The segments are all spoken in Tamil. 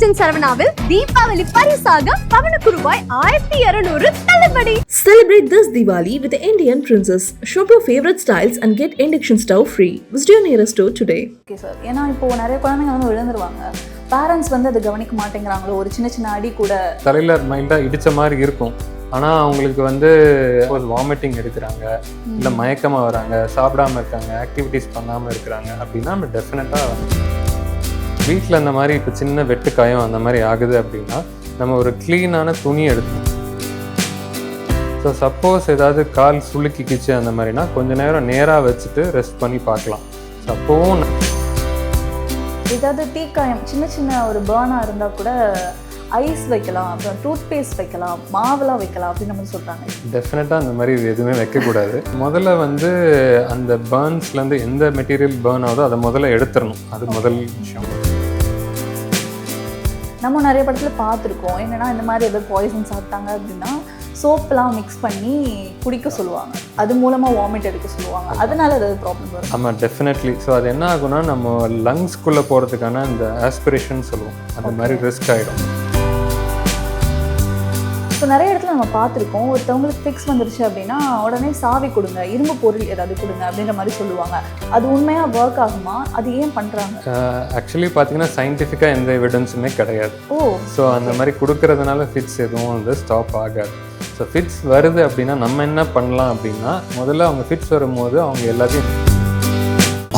எமர்ஜென்சி சரவணாவில் தீபாவளி பரிசாக பவனுக்கு ரூபாய் ஆயிரத்தி இருநூறு தள்ளுபடி. Celebrate this Diwali with the Indian Princess. Shop your favorite styles and get induction stove free. Visit your nearest store today. Okay sir ஏன்னா இப்போ நிறைய குழந்தைங்க வந்து விழுந்துருவாங்க. பேரண்ட்ஸ் வந்து அதை கவனிக்க மாட்டேங்கிறாங்களோ? ஒரு சின்ன சின்ன அடி கூட. தலையில் மைல்டாக இடித்த மாதிரி இருக்கும். ஆனால் அவங்களுக்கு வந்து ஒரு வாமிட்டிங் எடுக்கிறாங்க இல்லை மயக்கமாக வராங்க சாப்பிடாம இருக்காங்க ஆக்டிவிட்டீஸ் பண்ணாமல் இருக்கிறாங்க அப்படின்னா நம்ம டெஃபினட்டாக வீட்டில் அந்த மாதிரி இப்போ சின்ன வெட்டு காயம் அந்த மாதிரி ஆகுது அப்படின்னா நம்ம ஒரு க்ளீனான துணி எடுக்கணும். ஸோ சப்போஸ் ஏதாவது கால் சுளுக்கிக்கிச்சு அந்த மாதிரினா கொஞ்ச நேரம் நேராக வச்சுட்டு ரெஸ்ட் பண்ணி பார்க்கலாம். ஸோ அப்போவும் ஏதாவது தீக்காயம் சின்ன சின்ன ஒரு பேர்னாக இருந்தால் கூட ஐஸ் வைக்கலாம் அப்புறம் டூத் பேஸ்ட் வைக்கலாம் மாவெல்லாம் வைக்கலாம் அப்படின்னு நம்ம சொல்கிறாங்க டெஃபினட்டாக அந்த மாதிரி எதுவுமே வைக்கக்கூடாது. முதல்ல வந்து அந்த பேர்ன்ஸ்லேருந்து எந்த மெட்டீரியல் பேர்ன் ஆகுதோ அதை முதல்ல எடுத்துடணும். அது முதல் விஷயம். நம்ம நிறைய படத்தில் பார்த்துருக்கோம். என்னன்னா இந்த மாதிரி ஏதாவது பாய்சன் சாப்பிட்டாங்க அப்படின்னா சோப்லாம் மிக்ஸ் பண்ணி குடிக்க சொல்லுவாங்க. அது மூலமாக வாமிட் எடுக்க சொல்லுவாங்க. அதனால ஏதாவது ப்ராப்ளம் வரும். ஆமாம் டெஃபினெட்லி ஸோ அது என்ன ஆகும்னா நம்ம லங்ஸ்குள்ளே போகிறதுக்கான அந்த ஆஸ்பிரேஷன் சொல்லுவோம். அந்த மாதிரி ரிஸ்க் ஆகிடும் ஸோ நிறைய இடத்துல நம்ம பார்த்துருக்கோம் ஒருத்தவங்களுக்கு ஃபிக்ஸ் வந்துருச்சு அப்படின்னா உடனே சாவி கொடுங்க இரும்பு பொருள் ஏதாவது கொடுங்க அப்படின்ற மாதிரி சொல்லுவாங்க. அது உண்மையாக ஒர்க் ஆகுமா? அது ஏன் பண்ணுறாங்க ஆக்சுவலி பார்த்தீங்கன்னா சயின்டிஃபிக்காக எந்த எவிடன்ஸுமே கிடையாது. ஓ. ஸோ அந்த மாதிரி கொடுக்கறதுனால ஃபிட்ஸ் எதுவும் வந்து ஸ்டாப் ஆகாது. ஸோ ஃபிட்ஸ் வருது அப்படின்னா நம்ம என்ன பண்ணலாம் அப்படின்னா முதல்ல அவங்க ஃபிட்ஸ் வரும்போது அவங்க எல்லாத்தையும்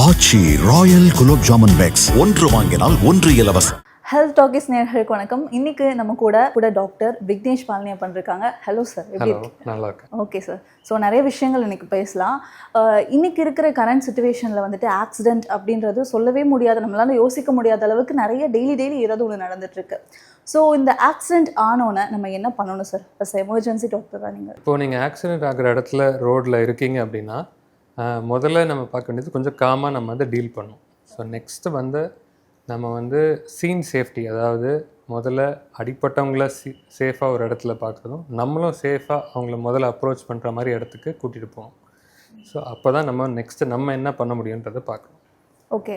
ஆச்சி ராயல் குலோப் ஜாமுன் பேக்ஸ் ஒன்று வாங்கினால் ஒன்று இலவசம். ஹெல்த் டாக்கிஸ் நேர்களுக்கு வணக்கம். இன்னைக்கு நம்ம கூட கூட டாக்டர் விக்னேஷ் பாலனியா பண்ணிருக்காங்க. ஹலோ சார் எப்படி நல்லா ஓகே சார் ஸோ நிறைய விஷயங்கள் இன்னைக்கு பேசலாம். இன்னைக்கு இருக்கிற கரண்ட் சுச்சுவேஷனில் வந்துட்டு ஆக்சிடென்ட் அப்படின்றது சொல்லவே முடியாத. நம்மளால யோசிக்க முடியாத அளவுக்கு நிறைய டெய்லி டெய்லி ஏதாவது ஒன்று நடந்துட்டு இருக்கு ஸோ இந்த ஆக்சிடென்ட் ஆனோன்னே நம்ம என்ன பண்ணணும் சார் ஃபஸ்ட் எமர்ஜென்சி டாக்டர் தான் நீங்கள் இப்போ நீங்கள் ஆக்சிடென்ட் ஆகிற இடத்துல ரோட்டில் இருக்கீங்க அப்படின்னா முதல்ல நம்ம பார்க்க வேண்டியது கொஞ்சம் காமாக நம்ம வந்து டீல் பண்ணணும். ஸோ நெக்ஸ்ட்டு வந்து நம்ம வந்து சீன் சேஃப்டி அதாவது முதல்ல அடிப்பட்டவங்கள சி சேஃபாக ஒரு இடத்துல பார்க்குறதும் நம்மளும் சேஃபாக அவங்கள முதல்ல அப்ரோச் பண்ணுற மாதிரி இடத்துக்கு கூட்டிகிட்டு போவோம். ஸோ அப்போ தான் நம்ம நெக்ஸ்ட்டு நம்ம என்ன பண்ண முடியுன்றதை பார்க்கணும் ஓகே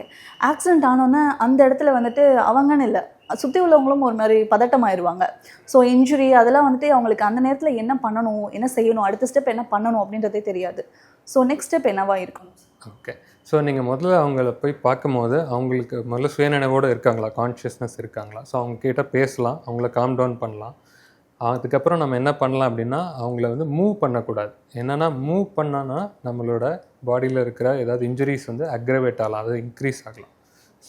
ஆக்சிடென்ட் ஆனோன்னே அந்த இடத்துல வந்துட்டு அவங்கன்னு இல்லை. சுற்றி உள்ளவங்களும் ஒரு மாதிரி பதட்டமாயிருவாங்க. ஸோ இன்ஜுரி அதெல்லாம் வந்துட்டு அவங்களுக்கு அந்த நேரத்தில் என்ன பண்ணணும் என்ன செய்யணும் அடுத்த ஸ்டெப் என்ன பண்ணணும் அப்படின்றதே தெரியாது. ஸோ நெக்ஸ்ட் ஸ்டெப் என்னவா இருக்கும் ஓகே ஸோ நீங்கள் முதல்ல அவங்கள போய் பார்க்கும்போது அவங்களுக்கு முதல்ல சுயநினைவோடு இருக்காங்களா? கான்ஷியஸ்னஸ் இருக்காங்களா? ஸோ அவங்கக்கிட்ட பேசலாம். அவங்கள காம் டவுன் பண்ணலாம். அதுக்கப்புறம் நம்ம என்ன பண்ணலாம் அப்படின்னா அவங்கள வந்து மூவ் பண்ணக்கூடாது. என்னென்னா மூவ் பண்ணான்னா நம்மளோட பாடியில் இருக்கிற ஏதாவது இன்ஜுரிஸ் வந்து அக்ரவேட் ஆகலாம். அதாவது இன்க்ரீஸ் ஆகலாம்.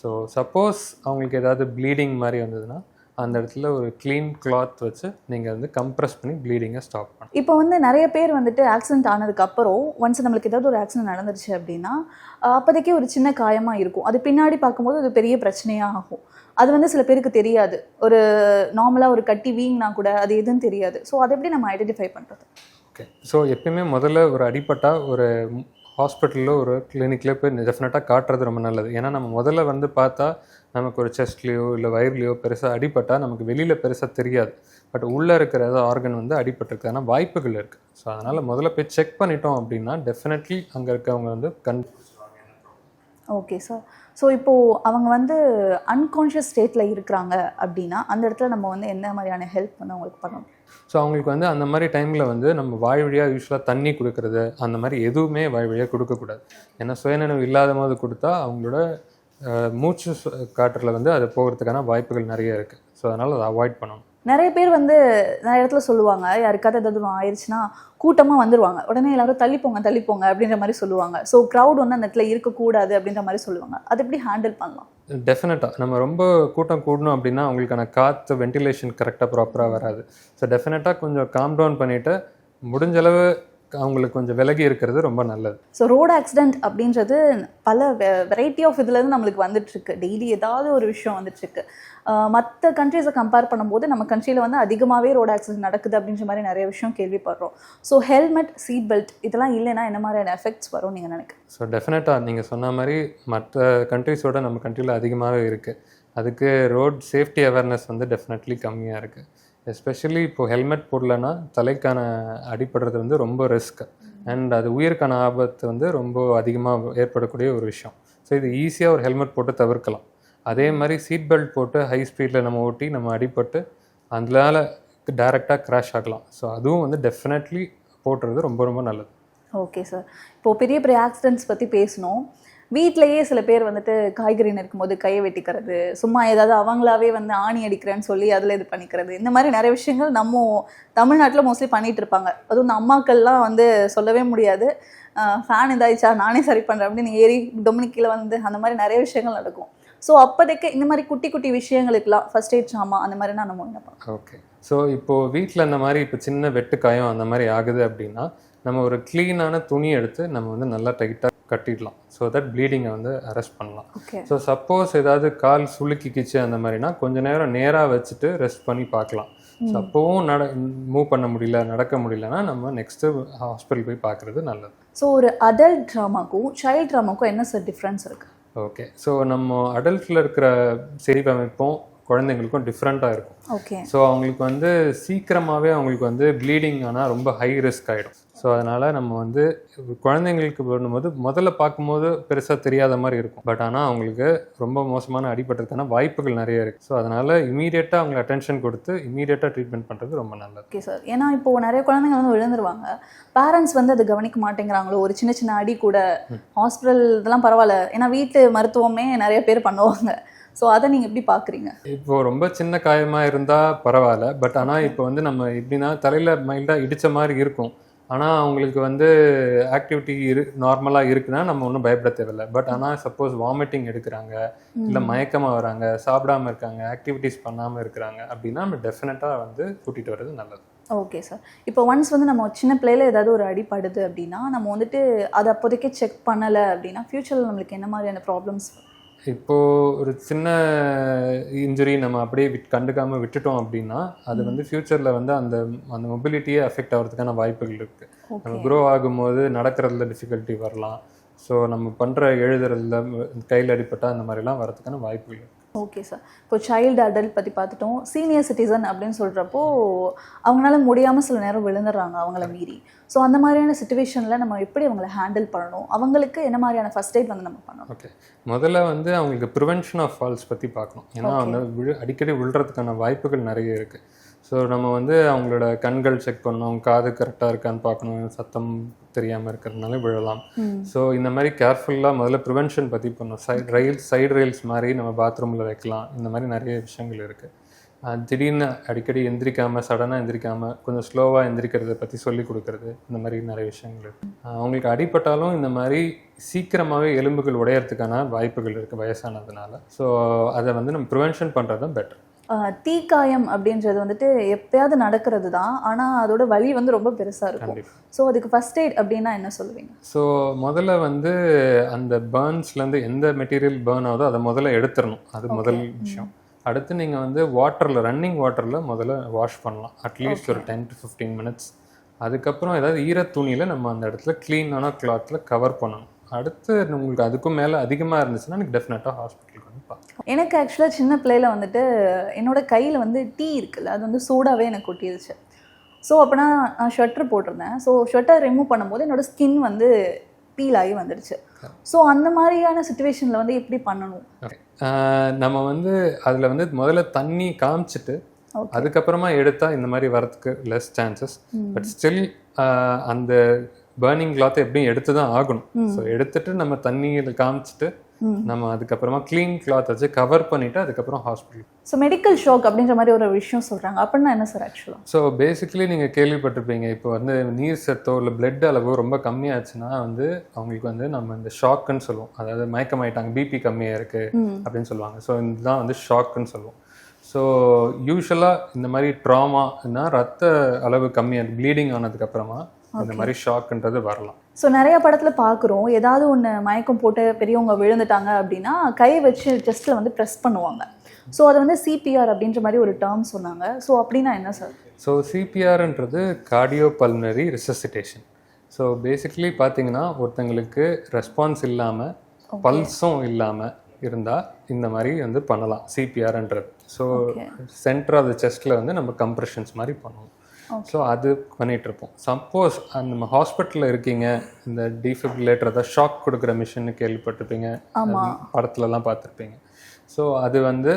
ஸோ சப்போஸ் அவங்களுக்கு ஏதாவது ப்ளீடிங் மாதிரி வந்ததுன்னா அந்த இடத்துல ஒரு க்ளீன் கிளாத் வச்சு நீங்கள் வந்து கம்ப்ரெஸ் பண்ணி ப்ளீடிங்கை ஸ்டாப் பண்ணலாம் இப்போ வந்து நிறைய பேர் வந்துட்டு ஆக்சிடென்ட் ஆனதுக்கு அப்புறம் ஒன்ஸ் நம்மளுக்கு ஏதாவது ஒரு ஆக்சிடென்ட் நடந்துருச்சு அப்படின்னா அப்போதைக்கு ஒரு சின்ன காயமாக இருக்கும். அது பின்னாடி பார்க்கும்போது அது பெரிய பிரச்சனையாக ஆகும். அது வந்து சில பேருக்கு தெரியாது. ஒரு நார்மலாக ஒரு கட்டி வீங்கினா கூட அது எதுவும் தெரியாது. ஸோ அதை எப்படி நம்ம ஐடென்டிஃபை பண்ணுறது ஓகே ஸோ எப்பயுமே முதல்ல ஒரு அடிப்பட்டா ஒரு ஹாஸ்பிட்டலில் ஒரு கிளினிக்கில் போய் டெஃபினட்டாக காட்டுறது ரொம்ப நல்லது. ஏன்னா நம்ம முதல்ல வந்து பார்த்தா நமக்கு ஒரு செஸ்ட்லேயோ இல்லை வயிறுலையோ பெருசாக அடிபட்டால் நமக்கு வெளியில் பெருசாக தெரியாது. பட் உள்ளே இருக்கிற ஏதோ ஆர்கன் வந்து அடிபட்டிருக்கான வாய்ப்புகள் இருக்குது ஸோ அதனால் முதல்ல போய் செக் பண்ணிட்டோம் அப்படின்னா டெஃபினெட்லி அங்கே இருக்கவங்க வந்து கண் ஓகே சார் ஸோ இப்போது அவங்க வந்து அன்கான்ஷியஸ் ஸ்டேட்டில் இருக்கிறாங்க அப்படின்னா அந்த இடத்துல நம்ம வந்து என்ன மாதிரியான ஹெல்ப் வந்து அவங்களுக்கு பண்ணணும்? ஸோ அவங்களுக்கு வந்து அந்த மாதிரி டைமில் வந்து நம்ம வாய் வழியாக யூஸ்வலாக தண்ணி கொடுக்கறது அந்த மாதிரி எதுவுமே வாய் வழியாக கொடுக்கக்கூடாது. ஏன்னா சுயநினைவு இல்லாத போது கொடுத்தா அவங்களோட மூச்சு சு- வந்து அது போகிறதுக்கான வாய்ப்புகள் நிறைய இருக்குது ஸோ அதனால் அதை அவாய்ட் பண்ணணும். நிறைய பேர் வந்து நிறைய இடத்துல சொல்லுவாங்க யாருக்காவது ஏதாவது ஒன்று ஆயிடுச்சுன்னா கூட்டமாக வந்துடுவாங்க உடனே எல்லாரும் தள்ளிப்போங்க தள்ளிப்போங்க அப்படின்ற மாதிரி சொல்லுவாங்க. ஸோ க்ரௌட் வந்து அந்த இடத்துல இருக்கக்கூடாது அப்படின்ற மாதிரி சொல்லுவாங்க. அது எப்படி ஹேண்டில் பண்ணலாம்? டெஃபினட்டாக நம்ம ரொம்ப கூட்டம் கூடணும் அப்படின்னா அவங்களுக்கான காற்று வென்டிலேஷன் கரெக்டாக ப்ராப்பராக வராது. ஸோ டெஃபினட்டாக கொஞ்சம் காம் டவுன் பண்ணிவிட்டு முடிஞ்சளவு அவங்களுக்கு கொஞ்சம் விலகி இருக்கிறது ரொம்ப நல்லது. ஸோ ரோடு ஆக்சிடென்ட் அப்படின்றது பல வெரைட்டி ஆஃப் இதுலேருந்து நம்மளுக்கு வந்துட்டுருக்கு. டெய்லி ஏதாவது ஒரு விஷயம் வந்துட்டுருக்கு. மற்ற கண்ட்ரீஸை கம்பேர் பண்ணும்போது நம்ம கண்ட்ரியில் வந்து அதிகமாகவே ரோடு ஆக்சிடென்ட் நடக்குது அப்படின்ற மாதிரி நிறைய விஷயம் கேள்விப்படுறோம். ஸோ ஹெல்மெட் சீட் பெல்ட் இதெல்லாம் இல்லைன்னா என்ன மாதிரியான எஃபெக்ட்ஸ் வரும் நீங்கள் நினைக்கிறீங்க? ஸோ டெஃபினட்டாக நீங்கள் சொன்ன மாதிரி மற்ற கண்ட்ரிஸோட நம்ம கண்ட்ரியில் அதிகமாகவே இருக்குது அதுக்கு ரோட் சேஃப்டி அவேர்னஸ் வந்து டெஃபினெட்லி கம்மியாக இருக்குது எஸ்பெஷலி இப்போது ஹெல்மெட் போடலன்னா தலைக்கான அடிப்படுறது வந்து ரொம்ப ரிஸ்க் அண்ட் அது உயிருக்கான ஆபத்து வந்து ரொம்ப அதிகமாக ஏற்படக்கூடிய ஒரு விஷயம். ஸோ இது ஈஸியாக ஒரு ஹெல்மெட் போட்டு தவிர்க்கலாம். அதே மாதிரி சீட் பெல்ட் போட்டு ஹை ஸ்பீடில் நம்ம ஓட்டி நம்ம அடிபட்டு அதனால டைரெக்டாக கிராஷ் ஆகலாம். ஸோ அதுவும் வந்து டெஃபினெட்லி போட்டுறது ரொம்ப ரொம்ப நல்லது. ஓகே சார் இப்போது பெரிய பெரிய ஆக்சிடென்ட்ஸ் பற்றி பேசணும் வீட்டிலையே சில பேர் வந்துட்டு காய்கறி நறுக்கும்போது கையை வெட்டிக்கிறது சும்மா ஏதாவது அவங்களாவே வந்து ஆணி அடிக்கிறேன்னு சொல்லி அதில் இது பண்ணிக்கிறது. இந்த மாதிரி நிறைய விஷயங்கள் நம்ம தமிழ்நாட்டில் மோஸ்ட்லி பண்ணிட்டு இருப்பாங்க. அதுவும் இந்த அம்மாக்கள்லாம் வந்து சொல்லவே முடியாது. ஃபேன் இதாயிடுச்சா நானே சரி பண்ணுறேன் அப்படின்னு ஏறி டொமினிக்கில் வந்து அந்த மாதிரி நிறைய விஷயங்கள் நடக்கும். ஸோ அப்போதைக்கு இந்த மாதிரி குட்டி குட்டி விஷயங்களுக்குலாம் ஃபர்ஸ்ட் எய்ட் சாமா அந்த மாதிரினா நம்ம என்ன ஓகே ஸோ இப்போது வீட்டில் அந்த மாதிரி இப்போ சின்ன வெட்டுக்காயம் அந்த மாதிரி ஆகுது அப்படின்னா நம்ம ஒரு க்ளீனான துணி எடுத்து நம்ம வந்து நல்லா டைட்டாக கட்டிடலாம். ஸோ தட் ப்ளீடிங்கை வந்து அரெஸ்ட் பண்ணலாம். ஸோ சப்போஸ் ஏதாவது கால் சுளுக்கிக்கிச்சு அந்த மாதிரினா கொஞ்ச நேரம் நேராக வச்சுட்டு ரெஸ்ட் பண்ணி பார்க்கலாம். ஸோ அப்போவும் நட மூவ் பண்ண முடியல நடக்க முடியலன்னா நம்ம நெக்ஸ்ட்டு ஹாஸ்பிட்டல் போய் பார்க்குறது நல்லது. ஸோ ஒரு அடல்ட் ட்ராமாக்கும் சைல்ட் ட்ராமாக்கும் என்ன சார் டிஃப்ரென்ஸ் இருக்குது ஓகே ஸோ நம்ம அடல்ட்டில் இருக்கிற செரிவமைப்பும் குழந்தைங்களுக்கும் டிஃப்ரெண்ட்டாக இருக்கும். ஓகே ஸோ அவங்களுக்கு வந்து சீக்கிரமாகவே அவங்களுக்கு வந்து ப்ளீடிங் ஆனால் ரொம்ப ஹை ரிஸ்க் ஆகிடும் ஸோ அதனால் நம்ம வந்து குழந்தைங்களுக்கு பண்ணும்போது முதல்ல பார்க்கும்போது பெருசாக தெரியாத மாதிரி இருக்கும். பட் ஆனால் அவங்களுக்கு ரொம்ப மோசமான அடிபட்டதுக்கான வாய்ப்புகள் நிறைய இருக்குது ஸோ அதனால் இமீடியட்டாக அவங்களை அட்டென்ஷன் கொடுத்து இமீடியட்டாக ட்ரீட்மெண்ட் பண்ணுறது ரொம்ப நல்லது. ஓகே சார் ஏன்னா இப்போ நிறைய குழந்தைங்க வந்து விழுந்துருவாங்க. பேரண்ட்ஸ் வந்து அதை கவனிக்க மாட்டேங்கிறாங்களோ? ஒரு சின்ன சின்ன அடி கூட ஹாஸ்பிட்டல் இதெல்லாம் பரவாயில்ல. ஏன்னா வீட்டு மருத்துவமே நிறைய பேர் பண்ணுவாங்க. ஸோ அதை நீங்கள் எப்படி பார்க்குறீங்க இப்போ ரொம்ப சின்ன காயமாக இருந்தால் பரவாயில்ல. பட் ஆனால் இப்போ வந்து நம்ம எப்படின்னா தலையில் மைல்டாக இடித்த மாதிரி இருக்கும். ஆனால் அவங்களுக்கு வந்து ஆக்டிவிட்டி இரு நார்மலாக இருக்குன்னா நம்ம ஒன்றும் பயப்பட தேவையில்ல. பட் ஆனால் சப்போஸ் வாமிட்டிங் எடுக்கிறாங்க இல்லை மயக்கமாக வராங்க சாப்பிடாம இருக்காங்க ஆக்டிவிட்டீஸ் பண்ணாமல் இருக்கிறாங்க அப்படின்னா நம்ம டெஃபினட்டாக வந்து கூட்டிகிட்டு வர்றது நல்லது. ஓகே சார் இப்போ ஒன்ஸ் வந்து நம்ம சின்ன பிள்ளையில ஏதாவது ஒரு அடி படுது அப்படின்னா நம்ம வந்துட்டு அதை அப்போதைக்கு செக் பண்ணலை அப்படின்னா ஃப்யூச்சரில் நம்மளுக்கு என்ன மாதிரியான ப்ராப்ளம்ஸ் இப்போது ஒரு சின்ன இன்ஜுரி நம்ம அப்படியே விட் கண்டுக்காமல் விட்டுட்டோம் அப்படின்னா அது வந்து ஃப்யூச்சரில் வந்து அந்த அந்த மொபிலிட்டியே அஃபெக்ட் ஆகிறதுக்கான வாய்ப்புகள் இருக்குது நம்ம க்ரோ ஆகும்போது நடக்கிறதுல டிஃபிகல்ட்டி வரலாம். ஸோ நம்ம பண்ணுற எழுதுறதுல கையில் அடிப்பட்டா அந்த மாதிரிலாம் வரதுக்கான வாய்ப்புகள் இருக்கு. ஓகே சார் இப்போ சைல்டு அடல்ட் பற்றி பார்த்துட்டோம். சீனியர் சிட்டிசன் அப்படின்னு சொல்கிறப்போ அவங்களால முடியாமல் சில நேரம் விழுந்துடுறாங்க அவங்கள மீறி. ஸோ அந்த மாதிரியான சுச்சுவேஷனில் நம்ம எப்படி அவங்கள ஹேண்டில் பண்ணணும்? அவங்களுக்கு என்ன மாதிரியான ஃபர்ஸ்ட் எய்ட் வந்து நம்ம பண்ணணும்? ஓகே முதல்ல வந்து அவங்களுக்கு ப்ரிவென்ஷன் ஆஃப் ஃபால்ஸ் பற்றி பார்க்கணும். ஏன்னா. வந்து விழு அடிக்கடி விழுறதுக்கான வாய்ப்புகள் நிறைய இருக்குது ஸோ நம்ம வந்து அவங்களோட கண்கள் செக் பண்ணணும் காது கரெக்டாக இருக்கான்னு பார்க்கணும் சத்தம் தெரியாமல் இருக்கிறதுனால விழலாம். ஸோ இந்த மாதிரி கேர்ஃபுல்லாக முதல்ல ப்ரிவென்ஷன் பற்றி பண்ணணும். சைட் ரயில் சைடு ரயில்ஸ் மாதிரி நம்ம பாத்ரூமில் வைக்கலாம். இந்த மாதிரி நிறைய விஷயங்கள் இருக்குது திடீர்னு அடிக்கடி எந்திரிக்காமல் சடனாக எந்திரிக்காமல் கொஞ்சம் ஸ்லோவாக எந்திரிக்கிறத பற்றி சொல்லி கொடுக்கறது. இந்த மாதிரி நிறைய விஷயங்கள் இருக்குது அவங்களுக்கு அடிபட்டாலும் இந்த மாதிரி சீக்கிரமாகவே எலும்புகள் உடையறதுக்கான வாய்ப்புகள் இருக்குது வயசானதுனால. ஸோ அதை வந்து நம்ம ப்ரிவென்ஷன் பண்ணுறது தான் பெட்டர் தீக்காயம் அப்படின்றது வந்துட்டு எப்பயாவது நடக்கிறது தான். ஆனால் அதோட வலி வந்து ரொம்ப பெருசாக இருக்கும். ஸோ அதுக்கு ஃபர்ஸ்ட் எய்ட் அப்படின்னா என்ன சொல்லுவீங்க? ஸோ முதல்ல வந்து அந்த பேர்ன்ஸ்லேருந்து எந்த மெட்டீரியல் பேர்ன் ஆகுதோ அதை முதல்ல எடுத்துடணும். அது முதல் விஷயம். அடுத்து நீங்கள் வந்து வாட்டரில் ரன்னிங் வாட்டரில் முதல்ல வாஷ் பண்ணலாம். அட்லீஸ்ட் ஒரு டென் டு ஃபிஃப்டீன் மினிட்ஸ் அதுக்கப்புறம் ஏதாவது ஈரத் துணியில் நம்ம அந்த இடத்துல க்ளீனான கிளாத்தில் கவர் பண்ணணும். அடுத்து உங்களுக்கு அதுக்கும் மேலே அதிகமாக இருந்துச்சுன்னா எனக்கு டெஃபினட்டாக ஹாஸ்பிட்டலுக்கு பார்க்கலாம் எனக்கு ஆக்சுவலாக சின்ன பிள்ளையில வந்துட்டு என்னோட கையில் வந்து டீ இருக்குல்ல அது வந்து சூடாகவே எனக்கு கொட்டிடுச்சு ஸோ அப்போனா நான் ஷர்ட்டர் போட்டிருந்தேன். ஸோ ஷர்ட்டர் ரிமூவ் பண்ணும்போது என்னோட ஸ்கின் வந்து பீல் ஆகி வந்துடுச்சு. ஸோ அந்த மாதிரியான சுச்சுவேஷனில் வந்து எப்படி பண்ணணும்? நம்ம வந்து அதில் வந்து முதல்ல தண்ணி காமிச்சிட்டு. அதுக்கப்புறமா எடுத்தால் இந்த மாதிரி வரதுக்கு லெஸ் சான்சஸ் பட் ஸ்டில் அந்த பேர்னிங் கிளாத்தை எப்படியும் எடுத்து தான் ஆகணும் ஸோ எடுத்துட்டு நம்ம தண்ணியில் காமிச்சிட்டு நம்ம அதுக்கப்புறமா க்ளீன் கிளாத் வச்சு கவர் பண்ணிட்டு அதுக்கப்புறம் ஹாஸ்பிட்டல் ஸோ மெடிக்கல் ஷாக் அப்படின்ற மாதிரி ஒரு விஷயம் சொல்கிறாங்க அப்படின்னா என்ன சார் ஆக்சுவலாக ஸோ பேசிக்கலி நீங்கள் கேள்விப்பட்டிருப்பீங்க. இப்போ வந்து நீர் சத்தோ இல்லை பிளட் அளவோ ரொம்ப கம்மியாச்சுன்னா வந்து அவங்களுக்கு வந்து நம்ம இந்த ஷாக்குன்னு சொல்லுவோம். அதாவது மயக்கமாயிட்டாங்க பிபி கம்மியாக இருக்குது அப்படின்னு சொல்லுவாங்க. ஸோ இதுதான் வந்து ஷாக்குன்னு சொல்லுவோம். ஸோ யூஸ்வலாக இந்த மாதிரி ட்ராமானா ரத்த அளவு கம்மியாக ப்ளீடிங் ஆனதுக்கப்புறமா இந்த மாதிரி ஷாக்குன்றது வரலாம். ஸோ நிறைய படத்தில் பார்க்குறோம் ஏதாவது ஒன்று மயக்கம் போட்டு பெரியவங்க விழுந்துட்டாங்க அப்படின்னா கை வச்சு செஸ்ட்டில் வந்து ப்ரெஸ் பண்ணுவாங்க. ஸோ அது வந்து சிபிஆர் அப்படின்ற மாதிரி ஒரு டேர்ம் சொன்னாங்க. ஸோ அப்படின்னா என்ன sir so சிபிஆர்ன்றது cardio pulmonary resuscitation so basically பார்த்தீங்கன்னா ஒருத்தங்களுக்கு ரெஸ்பான்ஸ் இல்லாமல் பல்ஸும் இல்லாமல் இருந்தால் இந்த மாதிரி வந்து பண்ணலாம் சிபிஆர்ன்றது ஸோ சென்டர் ஆஃப் த செஸ்ட்டில் வந்து நம்ம கம்ப்ரெஷன்ஸ் மாதிரி பண்ணுவோம். ஸோ அது பண்ணிட்டு இருப்போம் சப்போஸ் அந்த நம்ம ஹாஸ்பிட்டலில் இருக்கீங்க. இந்த டிஃபிபிலேட்டர் அதாவது ஷாக் கொடுக்குற மிஷின் கேள்விப்பட்டிருப்பீங்க. ஆமா. படத்துலலாம் பார்த்துருப்பீங்க. ஸோ அது வந்து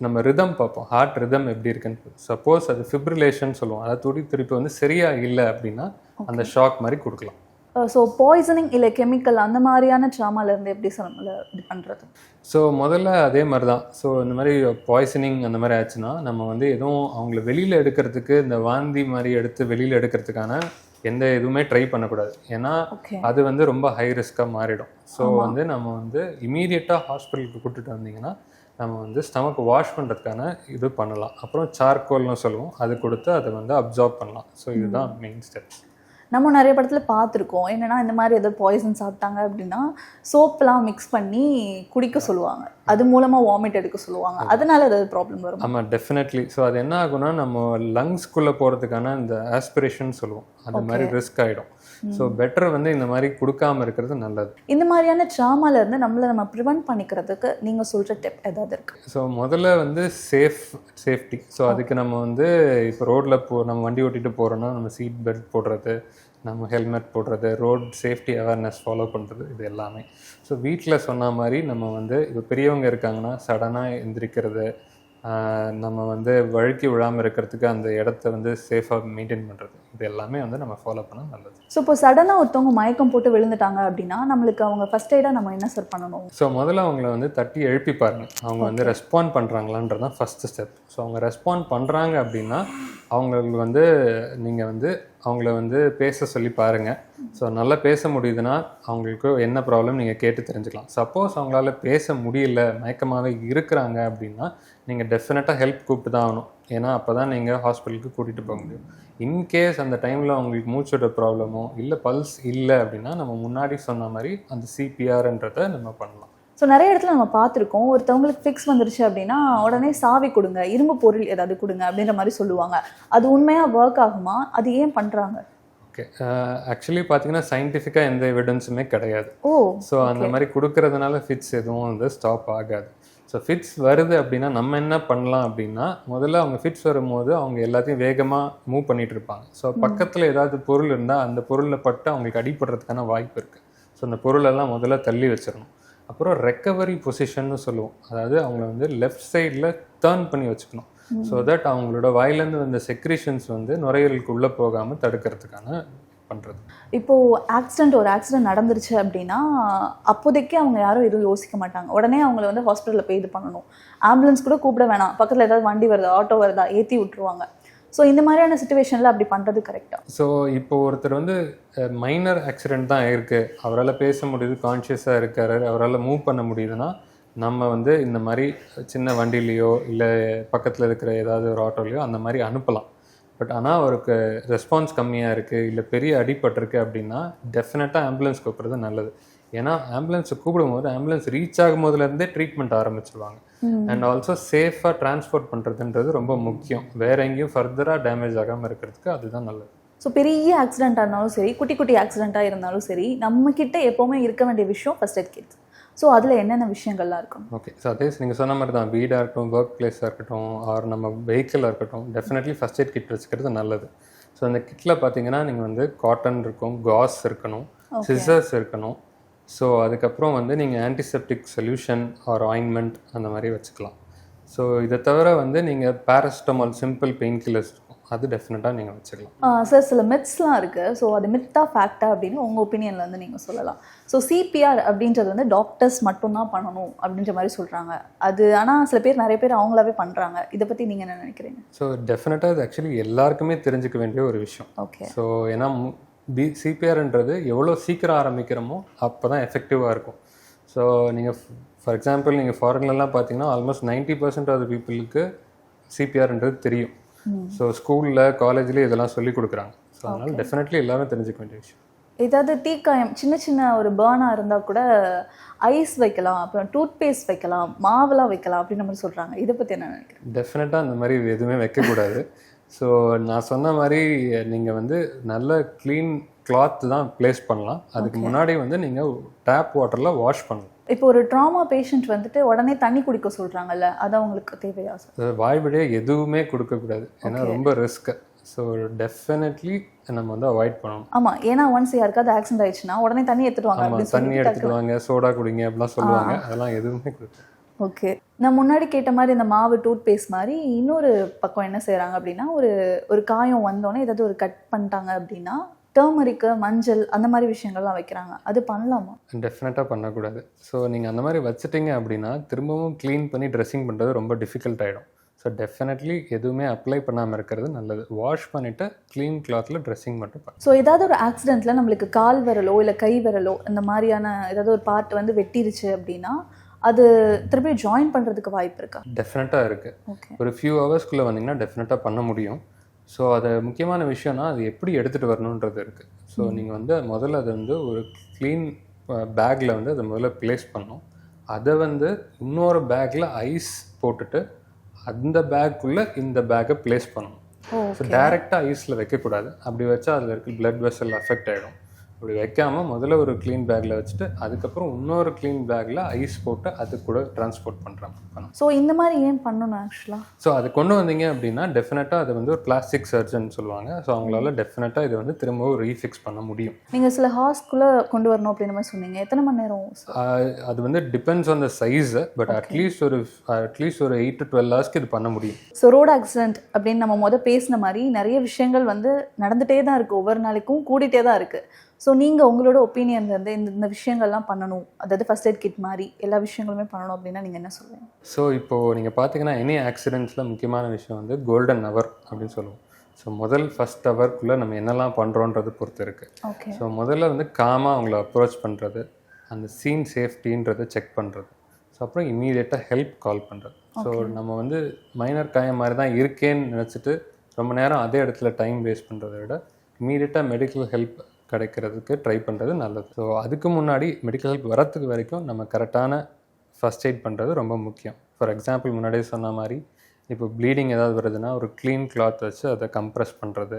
நம்ம ரிதம் பார்ப்போம். ஹார்ட் ரிதம் எப்படி இருக்குன்னு. சப்போஸ் அது ஃபிப்ரிலேஷன் சொல்லுவோம். அதாவது துடி துடிப்பு வந்து சரியா இல்லை அப்படின்னா அந்த ஷாக் மாதிரி கொடுக்கலாம். ஸோ பாய்சனிங் இல்லை கெமிக்கல் அந்த மாதிரியான ட்ராமால இருந்து எப்படி சொல்ல இது பண்ணுறது ஸோ முதல்ல அதே மாதிரி தான் ஸோ இந்த மாதிரி பாய்சனிங் அந்த மாதிரி ஆச்சுன்னா நம்ம வந்து எதுவும் அவங்கள வெளியில் எடுக்கிறதுக்கு இந்த வாந்தி மாதிரி எடுத்து வெளியில் எடுக்கிறதுக்கான எந்த எதுவுமே ட்ரை பண்ணக்கூடாது. ஏன்னா அது வந்து ரொம்ப ஹை ரிஸ்க்காக மாறிடும். ஸோ வந்து நம்ம வந்து இமீடியட்டாக ஹாஸ்பிட்டலுக்கு கூட்டிட்டு வந்தீங்கன்னா நம்ம வந்து ஸ்டமக் வாஷ் பண்ணுறதுக்கான இது பண்ணலாம். அப்புறம் சார்கோல்னு சொல்லுவோம். அது கொடுத்து அதை வந்து அப்சார்ப் பண்ணலாம். ஸோ இதுதான் மெயின் ஸ்டெப்ஸ் நம்ம நிறைய படத்தில் பார்த்துருக்கோம். என்னென்னா இந்த மாதிரி ஏதோ பாய்சன் சாப்பிட்டாங்க அப்படின்னா சோப்பெலாம் மிக்ஸ் பண்ணி குடிக்க சொல்லுவாங்க. அது மூலமா வாமிட் எடுக்க சொல்லுவாங்க. அதனால ஏதாவது ப்ராப்ளம் வரும். ஆமாம் டெஃபினெட்லி ஸோ அது என்ன ஆகும்னா நம்ம லங்ஸ்குள்ளே போகிறதுக்கான இந்த ஆஸ்பிரேஷன் சொல்லுவோம். அந்த மாதிரி ரிஸ்க் ஆகிடும் ஸோ பெட்டர் வந்து இந்த மாதிரி கொடுக்காம இருக்கிறது நல்லது. இந்த மாதிரியான ட்ராமால இருந்து நம்மளை நம்ம ப்ரிவென்ட் பண்ணிக்கிறதுக்கு நீங்க சொல்ற டிப் ஏதாவது இருக்கு? ஸோ முதல்ல வந்து சேஃப் சேஃப்டி ஸோ அதுக்கு நம்ம வந்து இப்போ ரோட்டில் போ நம்ம வண்டி ஓட்டிட்டு போகிறோன்னா நம்ம சீட் பெல்ட் போடுறது நம்ம ஹெல்மெட் போடுறது ரோட் சேஃப்டி அவேர்னஸ் ஃபாலோ பண்ணுறது இது எல்லாமே. ஸோ வீட்டில் சொன்ன மாதிரி நம்ம வந்து இப்போ பெரியவங்க இருக்காங்கன்னா சடனாக எந்திரிக்கிறது நம்ம வந்து வழுக்கி விழாமல் இருக்கிறதுக்கு அந்த இடத்த வந்து சேஃபாக மெயின்டைன் பண்ணுறது இது எல்லாமே வந்து நம்ம ஃபாலோ பண்ணால் நல்லது. ஸோ இப்போ சடனாக ஒருத்தவங்க மயக்கம் போட்டு விழுந்துட்டாங்க அப்படின்னா நம்மளுக்கு அவங்க ஃபர்ஸ்ட் எய்டாக நம்ம என்ன சார் பண்ணணும்? ஸோ முதல்ல அவங்கள வந்து தட்டி எழுப்பி பாருங்க. அவங்க வந்து ரெஸ்பாண்ட் பண்ணுறாங்களான்றது தான் ஃபஸ்ட்டு ஸ்டெப் ஸோ அவங்க ரெஸ்பாண்ட் பண்ணுறாங்க அப்படின்னா அவங்களுக்கு வந்து நீங்கள் வந்து அவங்கள வந்து பேச சொல்லி பாருங்கள் ஸோ நல்லா பேச முடியுதுன்னா அவங்களுக்கு என்ன ப்ராப்ளம் நீங்கள் கேட்டு தெரிஞ்சுக்கலாம். சப்போஸ் அவங்களால பேச முடியல மயக்கமாகவே இருக்கிறாங்க அப்படின்னா நீங்கள் டெஃபினட்டாக ஹெல்ப் கூப்பிட்டு தான் ஆகணும். ஏன்னா அப்போ தான் நீங்கள் ஹாஸ்பிட்டலுக்கு கூட்டிகிட்டு போக முடியும். இன்கேஸ் அந்த டைமில் அவங்களுக்கு மூச்சோட ப்ராப்ளமோ இல்லை பல்ஸ் இல்லை அப்படின்னா நம்ம முன்னாடி சொன்ன மாதிரி அந்த சிபிஆர்ன்றதை நம்ம பண்ணலாம். ஸோ நிறைய இடத்துல நம்ம பார்த்துருக்கோம். ஒருத்தவங்களுக்கு ஃபிக்ஸ் வந்துருச்சு அப்படின்னா உடனே சாவி கொடுங்க இரும்பு பொருள் ஏதாவது கொடுங்க அப்படின்ற மாதிரி சொல்லுவாங்க. அது உண்மையாக ஒர்க் ஆகுமா? அது ஏன் பண்ணுறாங்க ஓகே ஆக்சுவலி பார்த்தீங்கன்னா சயின்டிஃபிக்காக எந்த எவிடன்ஸுமே கிடையாது. ஓ ஸோ அந்த மாதிரி கொடுக்கறதுனால ஃபிட்ஸ் எதுவும் வந்து ஸ்டாப் ஆகாது. ஸோ ஃபிட்ஸ் வருது அப்படின்னா நம்ம என்ன பண்ணலாம் அப்படின்னா முதல்ல அவங்க ஃபிட்ஸ் வரும்போது அவங்க எல்லாத்தையும் வேகமாக மூவ் பண்ணிட்டு இருப்பாங்க. ஸோ பக்கத்தில் ஏதாவது பொருள் இருந்தால் அந்த பொருளில் பட்டு அவங்களுக்கு அடிபடுறதுக்கான வாய்ப்பு இருக்குது ஸோ அந்த பொருளெல்லாம் முதல்ல தள்ளி வச்சிடணும். அப்புறம் ரெக்கவரி பொசிஷன்னு சொல்லுவோம். அதாவது அவங்கள வந்து லெஃப்ட் சைடில் டேர்ன் பண்ணி வச்சுக்கணும். ஸோ தட் அவங்களோட வாயிலேருந்து வந்த செக்ரீஷன்ஸ் வந்து நுரையீரலுக்கு உள்ளே போகாமல் தடுக்கிறதுக்கான பண்ணுறது இப்போ ஆக்சிடென்ட் ஒரு ஆக்சிடென்ட் நடந்துருச்சு அப்படின்னா அப்போதைக்கு அவங்க யாரும் எதுவும் யோசிக்க மாட்டாங்க. உடனே அவங்கள வந்து ஹாஸ்பிட்டலில் போய் இது பண்ணணும். ஆம்புலன்ஸ் கூட கூப்பிட வேணாம். பக்கத்தில் ஏதாவது வண்டி வருதா ஆட்டோ வருதா ஏற்றி விட்டுருவாங்க. ஸோ இந்த மாதிரியான சுச்சுவேஷனில் அப்படி பண்ணுறது கரெக்டாக ஸோ இப்போ ஒருத்தர் வந்து மைனர் ஆக்சிடென்ட் தான் இருக்குது அவரால் பேச முடியுது கான்ஷியஸாக இருக்காரு. அவரால் மூவ் பண்ண முடியுதுன்னா நம்ம வந்து இந்த மாதிரி சின்ன வண்டிலேயோ இல்லை பக்கத்தில் இருக்கிற ஏதாவது ஒரு ஆட்டோலையோ அந்த மாதிரி அனுப்பலாம். பட் ஆனால் அவருக்கு ரெஸ்பான்ஸ் கம்மியாக இருக்குது இல்லை பெரிய அடிபட்டிருக்கு அப்படின்னா டெஃபினட்டாக ஆம்புலன்ஸ் கூப்பிட்றது நல்லது. ஏன்னா ஆம்புலன்ஸை கூப்பிடும்போது ஆம்புலன்ஸ் ரீச் ஆகும் போதுலேருந்தே ட்ரீட்மெண்ட் ஆரம்பிச்சிருவாங்க. அண்ட் ஆல்சோ சேஃபாக டிரான்ஸ்போர்ட் பண்ணுறதுன்றது ரொம்ப முக்கியம். வேற எங்கேயும் ஃபர்தராக டேமேஜ் ஆகாமல் இருக்கிறதுக்கு அதுதான் நல்லது. ஸோ பெரிய ஆக்சிடெண்ட்டாக இருந்தாலும் சரி குட்டி குட்டி ஆக்சிடெண்ட்டாக இருந்தாலும் சரி நம்ம கிட்ட எப்போவுமே இருக்க வேண்டிய விஷயம் ஃபர்ஸ்ட் எய்ட் கிட்ஸ் ஸோ அதில் என்னென்ன விஷயங்கள்லாம் இருக்கும்? ஓகே ஸோ அதே நீங்கள் சொன்ன மாதிரி தான் வீடாக இருக்கட்டும் ஒர்க் பிளேஸாக இருக்கட்டும் ஆர் நம்ம வெஹிக்கிளாக இருக்கட்டும் டெஃபினெட்லி ஃபஸ்ட் எய்ட் கிட் வச்சுக்கிறது நல்லது. ஸோ அந்த கிட்டில் பார்த்தீங்கன்னா நீங்கள் வந்து காட்டன் இருக்கும் காஸ் இருக்கணும் சிசர்ஸ் இருக்கணும் ஸோ அதுக்கப்புறம் வந்து நீங்கள் ஆன்டிசெப்டிக் சொல்யூஷன் ஆர் ஆயின்மெண்ட் அந்த மாதிரி வச்சுக்கலாம். ஸோ இதை தவிர வந்து நீங்கள் பேரஸ்டமால் சிம்பிள் பெயின் கில்லர்ஸ் இருக்கும். அது டெஃபினட்டாக நீங்கள் வச்சுக்கலாம். சார் சில மித்ஸ்லாம் இருக்குது ஸோ அது மித்தா ஃபேக்டா அப்படின்னு உங்கள் ஒப்பீனியனில் வந்து நீங்கள் சொல்லலாம். ஸோ சிபிஆர் அப்படின்றது வந்து டாக்டர்ஸ் மட்டும்தான் பண்ணணும் அப்படின்ற மாதிரி சொல்கிறாங்க அது ஆனால் சில பேர் நிறைய பேர் அவங்களாவே பண்ணுறாங்க இதை பற்றி நீங்கள் என்ன நினைக்கிறீங்க? ஸோ டெஃபினட்டாக இது ஆக்சுவலி எல்லாருக்குமே தெரிஞ்சுக்க வேண்டிய ஒரு விஷயம். ஓகே ஸோ ஏன்னா பி சிபிஆர்ன்றது எவ்வளோ சீக்கிரம் ஆரம்பிக்கிறோமோ அப்போ தான் எஃபெக்டிவாக இருக்கும் ஸோ நீங்கள் ஃபார் எக்ஸாம்பிள் நீங்கள் ஃபாரின்லலாம் பார்த்தீங்கன்னா ஆல்மோஸ்ட் நைன்ட்டி பர்சன்ட் ஆஃப் பீப்புளுக்கு சிபிஆர்ன்றது தெரியும். ஸோ ஸ்கூலில் காலேஜ்லேயே இதெல்லாம் சொல்லி கொடுக்குறாங்க. ஸோ அதனால் டெஃபினெட்லி எல்லாரும் தெரிஞ்சுக்க வேண்டிய விஷயம். ஏதாவது தீக்காயம் சின்ன சின்ன ஒரு பேர்னாக இருந்தால் கூட ஐஸ் வைக்கலாம் அப்புறம் டூத் பேஸ்ட் வைக்கலாம் மாவெல்லாம் வைக்கலாம் அப்படின்ற மாதிரி சொல்கிறாங்க இதை பற்றி என்ன நினைக்கிறேன் டெஃபினட்டாக அந்த மாதிரி எதுவுமே வைக்கக்கூடாது ஸோ நான் சொன்ன மாதிரி நீங்கள் வந்து நல்ல க்ளீன் கிளாத் தான் ப்ளேஸ் பண்ணலாம். அதுக்கு முன்னாடி வந்து நீங்கள் டேப் வாட்டரில் வாஷ் பண்ணலாம். இப்போ ஒரு ட்ராமா பேஷண்ட் வந்துட்டு உடனே தண்ணி குடிக்க சொல்கிறாங்கல்ல அது அவங்களுக்கு தேவையா சார் அது வாய் வழியா எதுவுமே கொடுக்கக்கூடாது ஏன்னா ரொம்ப ரிஸ்க் ஸோ டெஃபினெட்லி நம்ம வந்து அவாய்ட் பண்ணணும். ஆமாம் ஏன்னா ஒன்ஸ் யாருக்காவது ஆக்சிடென்ட் ஆயிடுச்சுன்னா உடனே தண்ணி எடுத்துட்டு வாங்க தண்ணி எடுத்துட்டு வாங்க சோடா குடிங்க அப்படிலாம் சொல்லுவாங்க. அதெல்லாம் எதுவுமே கொடுக்க ஓகே. நான் முன்னாடி கேட்ட மாதிரி இந்த மாவு டூத் பேஸ்ட் மாதிரி இன்னொரு பக்கம் என்ன செய்கிறாங்க அப்படின்னா ஒரு ஒரு காயம் வந்தோடனே ஏதாவது ஒரு கட் பண்ணிட்டாங்க அப்படின்னா டர்மரிக்கு மஞ்சள் அந்த மாதிரி விஷயங்கள்லாம் வைக்கிறாங்க. அது பண்ணலாமா? டெஃபினட்டாக பண்ணக்கூடாது. ஸோ நீங்கள் அந்த மாதிரி வச்சுட்டீங்க அப்படின்னா திரும்பவும் க்ளீன் பண்ணி ட்ரெஸ்ஸிங் பண்ணுறது ரொம்ப டிஃபிகல்ட் ஆகிடும் ஸோ டெஃபினெட்லி எதுவுமே அப்ளை பண்ணாமல் இருக்கிறது நல்லது. வாஷ் பண்ணிவிட்டு க்ளீன் கிளாத்தில் ட்ரெஸ்ஸிங் மட்டும் பண்ணு. ஸோ ஏதாவது ஒரு ஆக்சிடெண்ட்டில் நம்மளுக்கு கால் விரலோ இல்லை கை விரலோ இந்த மாதிரியான ஏதாவது ஒரு பார்ட் வந்து வெட்டிருச்சு அப்படின்னா அது திருப்பி ஜாயின் பண்ணுறதுக்கு வாய்ப்பு இருக்கா? டெஃபினட்டாக இருக்குது ஒரு ஃபியூ ஹவர்ஸ்க்குள்ளே வந்தீங்கன்னா டெஃபினட்டாக பண்ண முடியும். ஸோ அது முக்கியமான விஷயம்னா அது எப்படி எடுத்துகிட்டு வரணுன்றது இருக்குது ஸோ நீங்கள் வந்து முதல்ல அதை வந்து ஒரு க்ளீன் பேக்கில் வந்து அதை முதல்ல ப்ளேஸ் பண்ணணும். அதை வந்து இன்னொரு பேக்கில் ஐஸ் போட்டுட்டு அந்த பேக்குள்ளே இந்த பேக்கை ப்ளேஸ் பண்ணணும். ஸோ டேரெக்டாக ஐஸில் வைக்கக்கூடாது. அப்படி வச்சா அதில் இருக்க பிளட் வெசல் அஃபெக்ட் ஆகிடும் அப்படி வைக்காம முதல்ல ஒரு க்ளீன் பேக்கில் வச்சுட்டு அதுக்கப்புறம் இன்னொரு க்ளீன் பேக்கில் ஐஸ் போட்டு அது கூட டிரான்ஸ்போர்ட் பண்ணுறாங்க ஸோ இந்த மாதிரி ஏன் பண்ணணும் ஆக்சுவலாக ஸோ அது கொண்டு வந்தீங்க அப்படின்னா டெஃபினட்டாக அது வந்து ஒரு பிளாஸ்டிக் சர்ஜன் சொல்லுவாங்க. ஸோ அவங்களால டெஃபினட்டாக இதை வந்து திரும்பவும் ரீஃபிக்ஸ் பண்ண முடியும். நீங்கள் சில ஹாஸ்க்குள்ளே கொண்டு வரணும் அப்படின்ற மாதிரி சொன்னீங்க. எத்தனை மணி நேரம் அது வந்து depends on the size but at least ஒரு அட்லீஸ்ட் ஒரு எயிட் டு டுவெல் ஹவர்ஸ்க்கு இது பண்ண முடியும். ஸோ ரோட் ஆக்சிடென்ட் அப்படின்னு நம்ம முத பேசின மாதிரி நிறைய விஷயங்கள் வந்து நடந்துகிட்டே தான் இருக்குது ஒவ்வொரு நாளைக்கும் கூடிட்டே தான் இருக்குது ஸோ நீங்கள் உங்களோட ஒப்பீனியன்ல இருந்து இந்த இந்த விஷயங்கள்லாம் பண்ணணும். அதாவது ஃபர்ஸ்ட் எய்ட் கிட் மாதிரி எல்லா விஷயங்களுமே பண்ணணும் அப்படின்னா நீங்கள் என்ன சொல்லுவீங்க? ஸோ இப்போது நீங்கள் பார்த்தீங்கன்னா எனி ஆக்சிடென்ட்ஸில் முக்கியமான விஷயம் வந்து கோல்டன் ஹவர் அப்படின்னு சொல்லுவோம். ஸோ முதல் ஃபஸ்ட் ஹவர்க்குள்ளே நம்ம என்னெல்லாம் பண்ணுறோன்றது பொறுத்து இருக்குது ஓகே ஸோ முதல்ல வந்து காமாக அவங்கள அப்ரோச் பண்ணுறது அந்த சீன் சேஃப்டின்றதை செக் பண்ணுறது ஸோ அப்புறம் இம்மீடியட்டாக ஹெல்ப் கால் பண்ணுறது ஸோ நம்ம வந்து மைனர் காயம் மாதிரி தான் இருக்கேன்னு நினச்சிட்டு ரொம்ப நேரம் அதே இடத்துல டைம் வேஸ்ட் பண்ணுறதை விட இம்மீடியட்டாக மெடிக்கல் ஹெல்ப் கிடைக்கிறதுக்கு ட்ரை பண்ணுறது நல்லது. ஸோ அதுக்கு முன்னாடி மெடிக்கல் ஹெல்ப் வரத்துக்கு வரைக்கும் நம்ம கரெக்டான ஃபஸ்ட் எய்ட் பண்ணுறது ரொம்ப முக்கியம். ஃபார் எக்ஸாம்பிள் முன்னாடியே சொன்ன மாதிரி இப்போ ப்ளீடிங் ஏதாவது வருதுன்னா ஒரு க்ளீன் கிளாத் வச்சு அதை கம்ப்ரெஸ் பண்ணுறது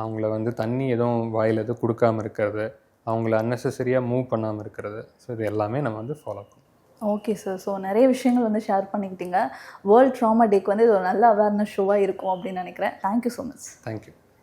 அவங்கள வந்து தண்ணி எதுவும் வாயில் எதுவும் கொடுக்காம இருக்கிறது. அவங்கள அன்னெசரியாக மூவ் பண்ணாமல் இருக்கிறது. ஸோ இது எல்லாமே நம்ம வந்து ஃபாலோ பண்ணணும். ஓகே சார் ஸோ நிறைய விஷயங்கள் வந்து ஷேர் பண்ணிக்கிட்டீங்க. வேர்ல்ட் ட்ராமா டேக்கு வந்து இது ஒரு நல்ல அவேர்னஸ் ஷோவாக இருக்கும் அப்படின்னு நினைக்கிறேன். Thank you so much thank you